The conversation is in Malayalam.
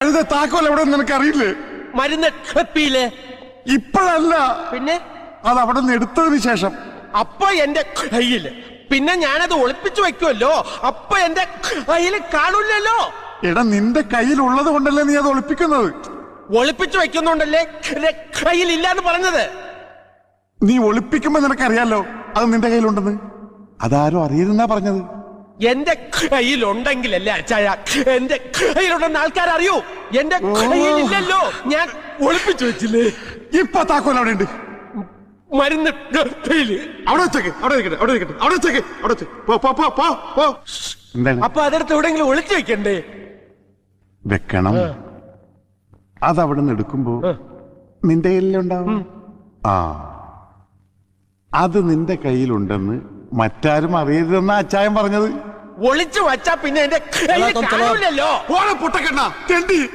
കഴുത താക്കോൽ എവിടെ നിനക്ക് അറിയില്ലേ മരുന്ന് എപ്പിയില്ലേ ഇപ്പോഴല്ല. പിന്നെ? അത് അവിടെ നിന്ന് എടുത്തതിന് ശേഷം. അപ്പൊ എന്റെ കയ്യിൽ. പിന്നെ ഞാനത് ഒളിപ്പിച്ചു വെക്കുമല്ലോ അപ്പൊ എന്റെ കയ്യിൽ കാണില്ലല്ലോ. എടാ നിന്റെ കയ്യിലുള്ളത് കൊണ്ടല്ലേ നീ അത് ഒളിപ്പിക്കുന്നത്? ഒളിപ്പിച്ചു വെക്കുന്നുണ്ടല്ലേ എന്റെ കയ്യിൽ ഇല്ലാന്ന് പറഞ്ഞത്? നീ ഒളിപ്പിക്കുമ്പോ നിനക്കറിയാലോ അത് നിന്റെ കയ്യിലുണ്ടെന്ന്. അതാരും അറിയരുതെന്നാ പറഞ്ഞത്? എന്റെ കയ്യിലുണ്ടെങ്കിലല്ലേ അച്ചായ? എന്റെ കയ്യിലുണ്ടെന്ന് ആൾക്കാർ അറിയൂ എന്റെ കയ്യിലില്ലല്ലോ. ഞാൻ ഒളിപ്പിച്ചു വെച്ചില്ലേ? ഇപ്പൊ താക്കോൽ അവിടെ ഉണ്ട്. മരുന്ന് കയ്യിൽ അവിടെ വെച്ചേക്ക് അവിടെ വെക്കട്ടെ അവിടെ വെക്കട്ടെ അവിടെ വെച്ചേക്ക് അവിടെ വെച്ച് പോ പോ പോ പോ പോ. അപ്പൊ അതെടുത്ത് എവിടെയെങ്കിലും ഒളിച്ചു വെക്കണ്ടേ? വെക്കണം. അതവിടെ നിന്ന് എടുക്കുമ്പോ നിന്റെ കയ്യിലുണ്ടാവും? ആ. അത് നിന്റെ കയ്യിലുണ്ടെന്ന് മറ്റാരും അറിയരുതെന്നാ അച്ചായം പറഞ്ഞത്. ഒളിച്ചു വച്ചാ പിന്നെ എന്റെ കയ്യിൽ കാണൂലല്ലോ ഓളെ പൊട്ടക്കെണ്ണ. തെണ്ടി.